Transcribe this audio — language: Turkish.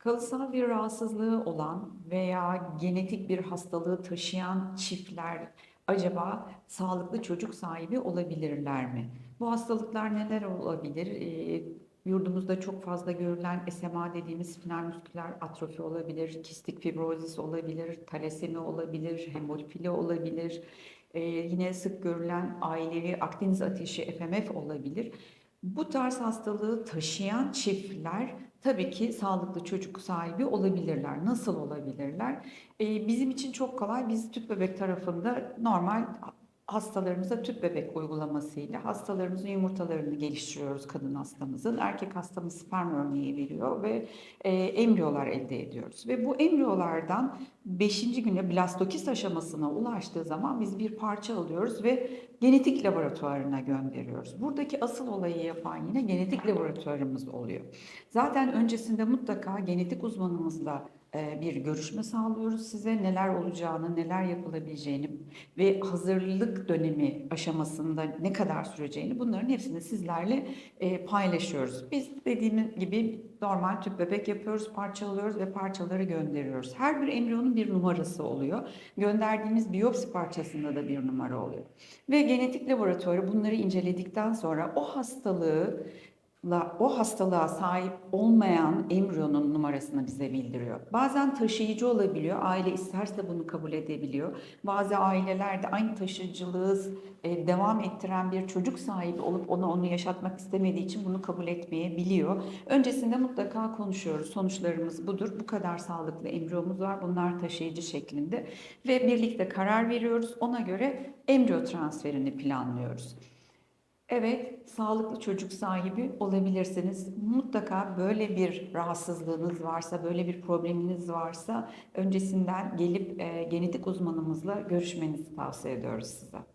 Kalıtsal bir rahatsızlığı olan veya genetik bir hastalığı taşıyan çiftler acaba sağlıklı çocuk sahibi olabilirler mi? Bu hastalıklar neler olabilir? Eee, yurdumuzda çok fazla görülen SMA dediğimiz spinal musküler atrofi olabilir, kistik fibrozis olabilir, talasemi olabilir, hemofili olabilir. Eee, yine sık görülen ailevi Akdeniz ateşi FMF olabilir. Bu tarz hastalığı taşıyan çiftler tabii ki sağlıklı çocuk sahibi olabilirler. Nasıl olabilirler? Ee, bizim için çok kolay. Biz tüp bebek tarafında normal hastalarımıza tüp bebek uygulamasıyla hastalarımızın yumurtalarını geliştiriyoruz kadın hastamızın. Erkek hastamız sperm örneği veriyor ve e, embriyolar elde ediyoruz. Ve bu embriyolardan 5. günde blastokist aşamasına ulaştığı zaman biz bir parça alıyoruz ve genetik laboratuvarına gönderiyoruz. Buradaki asıl olayı yapan yine genetik laboratuvarımız oluyor. Zaten öncesinde mutlaka genetik uzmanımızla bir görüşme sağlıyoruz size. Neler olacağını, neler yapılabileceğini ve hazırlık dönemi aşamasında ne kadar süreceğini bunların hepsini sizlerle e, paylaşıyoruz. Biz dediğim gibi normal tüp bebek yapıyoruz, parçalıyoruz ve parçaları gönderiyoruz. Her bir embriyonun bir numarası oluyor. Gönderdiğimiz biyopsi parçasında da bir numara oluyor. Ve genetik laboratuvarı bunları inceledikten sonra o hastalığı la- o hastalığa sahip olmayan embriyonun numarasını bize bildiriyor. Bazen taşıyıcı olabiliyor. Aile isterse bunu kabul edebiliyor. Bazı ailelerde aynı taşıyıcılığı e, devam ettiren bir çocuk sahibi olup onu onu yaşatmak istemediği için bunu kabul etmeyebiliyor. Öncesinde mutlaka konuşuyoruz. Sonuçlarımız budur. Bu kadar sağlıklı embriyomuz var. Bunlar taşıyıcı şeklinde ve birlikte karar veriyoruz. Ona göre embriyo transferini planlıyoruz. Evet, sağlıklı çocuk sahibi olabilirsiniz. Mutlaka böyle bir rahatsızlığınız varsa, böyle bir probleminiz varsa öncesinden gelip e, genetik uzmanımızla görüşmenizi tavsiye ediyoruz size.